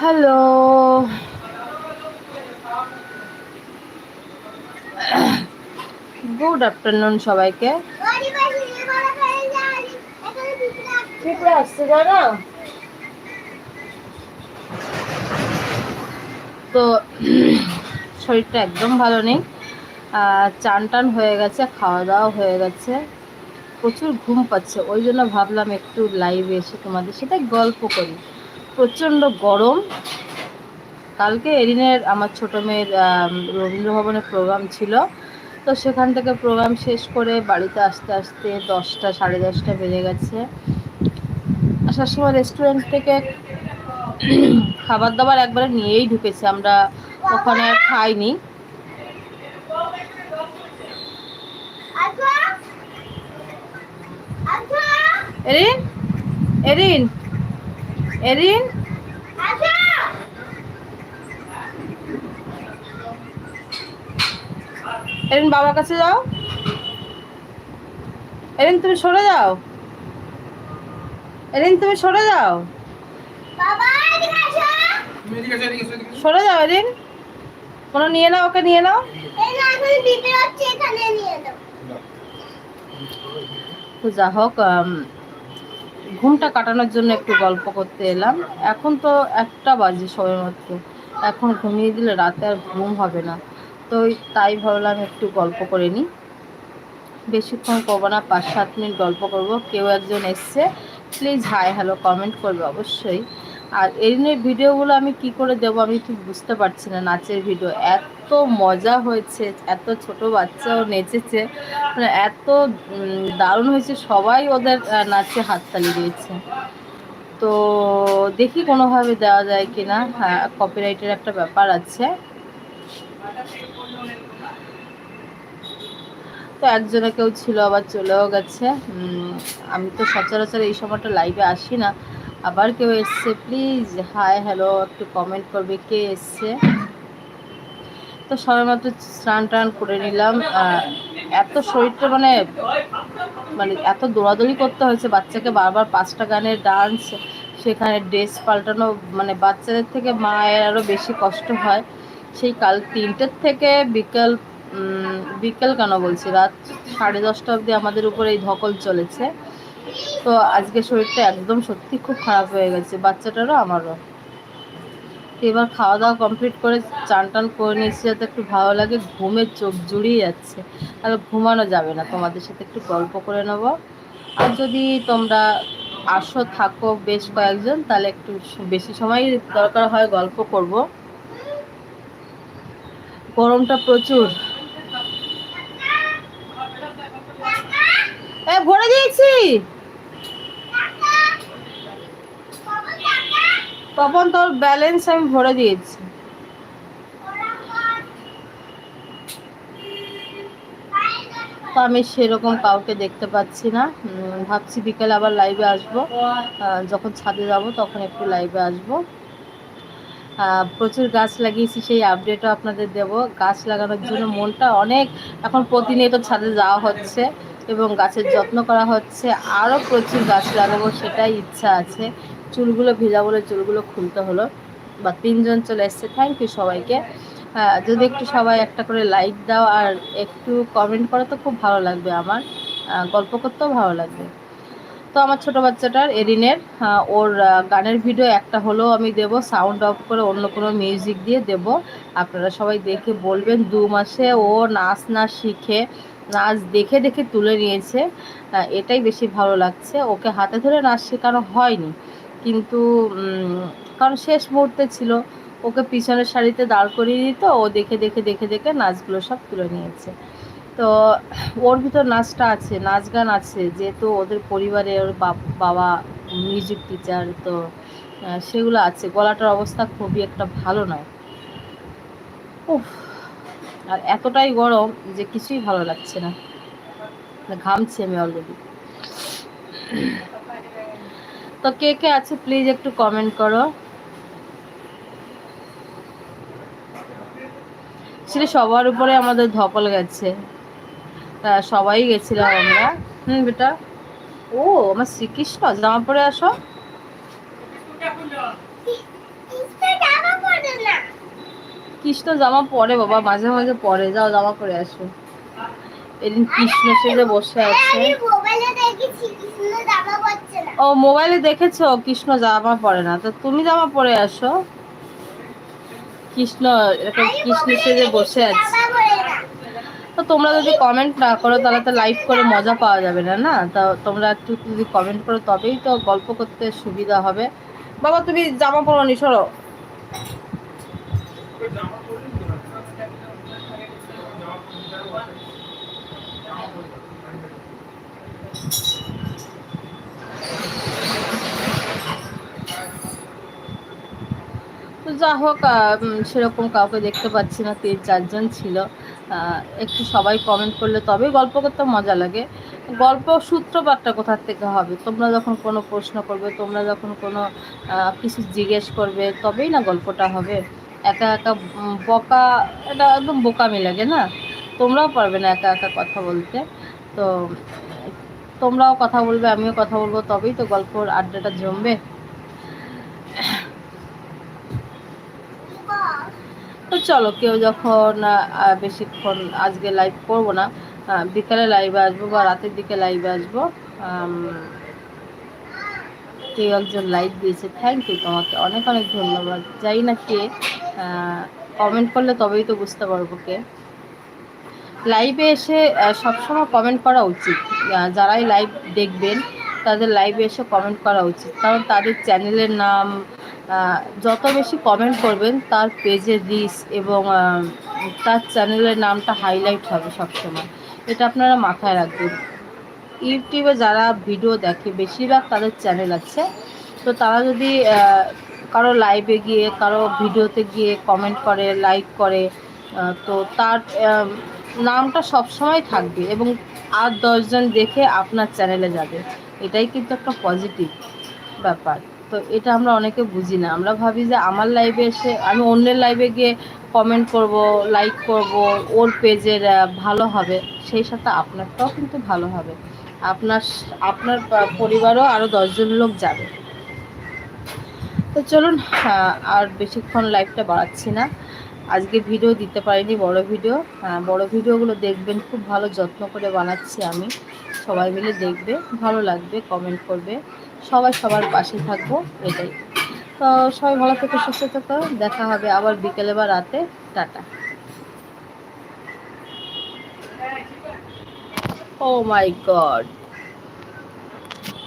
Hello. Good afternoon সবাইকে। আসছে জানো? তো শরীরটা একদম ভালো নেই। চান টান হয়ে গেছে খাওয়া দাওয়া হয়ে গেছে। প্রচুর ঘুম পাচ্ছে, ওই জন্য ভাবলাম একটু লাইভে এসে তোমাদের সাথে গল্প করি। প্রচণ্ড গরম। কালকে এরিনের আমার ছোটো মেয়ের রবীন্দ্র ভবনের প্রোগ্রাম ছিল। তো সেখান থেকে প্রোগ্রাম শেষ করে বাড়িতে আসতে আসতে দশটা, সাড়ে দশটা বেজে গেছে। আসার সময় রেস্টুরেন্ট থেকে খাবার দাবার একবারে নিয়েই ঢুকেছে। আমরা ওখানে খাইনি। এরিন এরিন এরিন এরিন বাবার কাছে যাও। এরিন তুমি সরে যাও। এরিন তুমি সরে যাও। সরে যাও এরিন কোনো নিয়ে নাও ওকে নিয়ে নাও। যা হোক ঘুমটা কাটানোর জন্য একটু গল্প করতে এলাম। এখন তো একটা বাজে সময় মাত্র। এখন ঘুমিয়ে দিলে রাতে আর ঘুম হবে না। তো তাই ভাবলাম একটু গল্প করে নিই। বেশিক্ষণ করব না, পাঁচ সাত মিনিট গল্প করব। কেউ একজন এসছে প্লিজ হাই হ্যালো কমেন্ট করবে অবশ্যই। আর এরিনের ভিডিওগুলো আমি কি করে দেবো আমি ঠিক বুঝতে পারছি না, নাচের ভিডিও এত মজা হয়েছে, এত ছোট বাচ্চাও নেচেছে মানে এত দারুণ হয়েছে, সবাই ওদের নাচে হাততালি দিয়েছে। তো দেখি কোনোভাবে দেওয়া যায় কি না হ্যাঁ কপিরাইটের একটা ব্যাপার আছে। তো একজনে কেউ ছিল, আবার চলেও গেছে আমি তো সচরাচর এই সময়টা লাইভে আসি না। আবার কেউ এসছে প্লিজ হাই হ্যালো একটু কমেন্ট করবে, কে এসছে? তো সবাই মাত্র স্নান টান করে নিলাম। এত শরীরটা মানে মানে এত দৌড়াদৌড়ি করতে হয়েছে, বাচ্চাকে বারবার পাঁচটা গানের ডান্স, সেখানে ড্রেস পাল্টানো মানে বাচ্চাদের থেকে মায়ের আরও বেশি কষ্ট হয়। সেই কাল তিনটের থেকে বিকেল বিকেল কেন বলছি? রাত সাড়ে দশটা অবধি আমাদের উপরে এই ধকল চলেছে। তো আজকে শরীরটা একদম সত্যি খুব খারাপ হয়ে গেছে, বাচ্চাটারও আমারও। এবার খাওয়া দাওয়া কমপ্লিট করে চান টান করে নিয়েছি, যাতে একটু ভালো লাগে। ঘুমের চোখ জুড়িয়ে যাচ্ছে। আর ঘুমানো যাবে না। তোমাদের সাথে একটু গল্প করে নেব। আর যদি তোমরা আসো, থাকো বেশ কয়েকজন, তাহলে একটু বেশি সময় দরকার হয় গল্প করব। গরমটা প্রচুর। ভরে দিয়েছি! তখন তোর ব্যালেন্স আমি ভরে দিয়েছি। আমি সেরকম কাউকে দেখতে পাচ্ছি না। ভাবছি বিকেলে আবার লাইভে আসব। যখন ছাদে যাব তখন একটু লাইভে আসব। প্রচুর গাছ লাগিয়েছি, সেই আপডেটও আপনাদের দেব। গাছ লাগানোর জন্য মনটা অনেক, এখন প্রতিনিয়ত ছাদে যাওয়া হচ্ছে এবং গাছের যত্ন করা হচ্ছে। আরও প্রচুর গাছ লাগাবো, সেটাই ইচ্ছা আছে। চুলগুলো ভেজা বলে চুলগুলো খুলতে হলো। বা তিনজন চলে এসছে। থ্যাংক ইউ সবাইকে। যদি একটু সবাই একটা করে লাইক দাও আর একটু কমেন্ট করো তো খুব ভালো লাগবে আমার। গল্প করতেও ভালো লাগবে। তো আমার ছোটো বাচ্চাটার, এরিনের ওর গানের ভিডিও একটা হলেও আমি দেব। সাউন্ড অফ করে অন্য কোনো মিউজিক দিয়ে দেব। আপনারা সবাই দেখে বলবেন দু মাসে ও নাচ না শিখে, নাচ দেখে দেখে তুলে নিয়েছে। এটাই বেশি ভালো লাগছে। ওকে হাতে ধরে নাচ শেখানো হয়নি। কিন্তু কারণ শেষ মুহূর্তে ছিল। ওকে পিছনের শাড়িতে দাঁড় করিয়ে দিত। ও দেখে দেখে দেখে দেখে নাচগুলো সব তুলে নিয়েছে। তো ওর ভিতর নাচটা আছে, নাচ গান আছে। যেহেতু ওদের পরিবারে ওর বাবা মিউজিক টিচার তো সেগুলো আছে। গলাটার অবস্থা খুবই একটা ভালো নয়। উফ, আর এতটাই গরম যে কিছুই ভালো লাগছে না। ঘামছি আমি অলরেডি তো কে কে আছে প্লিজ একটু কমেন্ট করো। সেটা সবার উপরে আমাদের ধকল গেছে। তা সবাই গেছিলাম আমরা। হুম বেটা? ও আমার শ্রীকৃষ্ণ? জামা পরে আসো। কৃষ্ণ জামা পরে বাবা মাঝে মাঝে পরে। যাও জামা পরে আসো। এদিন কৃষ্ণ সেজে বসে আছে। ও মোবাইলে দেখেছ? কৃষ্ণ জামা পরে না। তো তুমি জামা পরে আসো। কৃষ্ণ কৃষ্ণ সেজে বসে আছে। তো তোমরা যদি কমেন্ট না করো তাহলে তো লাইভ করে মজা পাওয়া যাবে না না? তা তোমরা একটু যদি কমেন্ট করো তবেই তো গল্প করতে সুবিধা হবে। বাবা তুমি জামা পরো নি সরো। তো যা হোক সেরকম কাউকে দেখতে পাচ্ছি না, তিন চারজন ছিল। একটু সবাই কমেন্ট করলে তবেই গল্প করতে মজা লাগে। গল্প সূত্রপাতটা কোথার থেকে হবে? তোমরা যখন কোনো প্রশ্ন করবে, তোমরা যখন কোনো কিছু জিজ্ঞেস করবে, তবেই না গল্পটা হবে। একা একা বকা, এটা একদম বোকামি লাগে না? তোমরাও পারবে না একা একা কথা বলতে। তো তোমরাও কথা বলবে, আমিও কথা বলব, তবেই তো গল্পর আড্ডাটা জমবে। তো চলো, কেউ যখন বেশিক্ষণ আজকে লাইভ করব না বিকালে লাইভে আসব বা রাতের দিকে লাইভে আসব কেউ একজন লাইভ দিয়েছে থ্যাংক ইউ তোমাকে, অনেক অনেক ধন্যবাদ। যাই না কে কমেন্ট করলে তবেই তো বুঝতে পারব কে। লাইভে এসে সবসময় কমেন্ট করা উচিত। যারাই লাইভ দেখবেন, তাদের লাইভে এসে কমেন্ট করা উচিত। কারণ তাদের চ্যানেলের নাম যত বেশি কমেন্ট করবেন, তার পেজের রিস এবং তার চ্যানেলের নামটা হাইলাইট হবে সবসময়। এটা আপনারা মাথায় রাখবেন। ইউটিউবে যারা ভিডিও দেখে, বেশিরভাগ তাদের চ্যানেল আছে। তো তারা যদি কারও লাইভে গিয়ে, কারও ভিডিওতে গিয়ে কমেন্ট করে লাইক করে তো তার নামটা সবসময় থাকবে এবং আর দশজন দেখে আপনার চ্যানেলে যাবে। এটাই কিন্তু একটা পজিটিভ ব্যাপার। তো এটা আমরা অনেকে বুঝি না। আমরা ভাবি যে আমার লাইভে এসে আমি অন্যের লাইভে গিয়ে কমেন্ট করব লাইক করব, ওর পেজের ভালো হবে, সেই সাথে আপনারটাও কিন্তু ভালো হবে। আপনার আপনার পরিবারও আরও দশজন লোক যাবে। তো চলুন আর বেশিক্ষণ লাইভটা বাড়াচ্ছি না। আজকে ভিডিও দিতে পারিনি, বড় ভিডিও হ্যাঁ বড় ভিডিওগুলো দেখবেন, খুব ভালো যত্ন করে বানাচ্ছি আমি। সবাই মিলে দেখবে, ভালো লাগবে কমেন্ট করবে। সবাই সবার পাশে থাকব, এটাই। তো সবাই ভালো থেকে, সুস্থ থাকো। দেখা হবে আবার বিকেলে বা রাতে। টাটা। ও মাই গড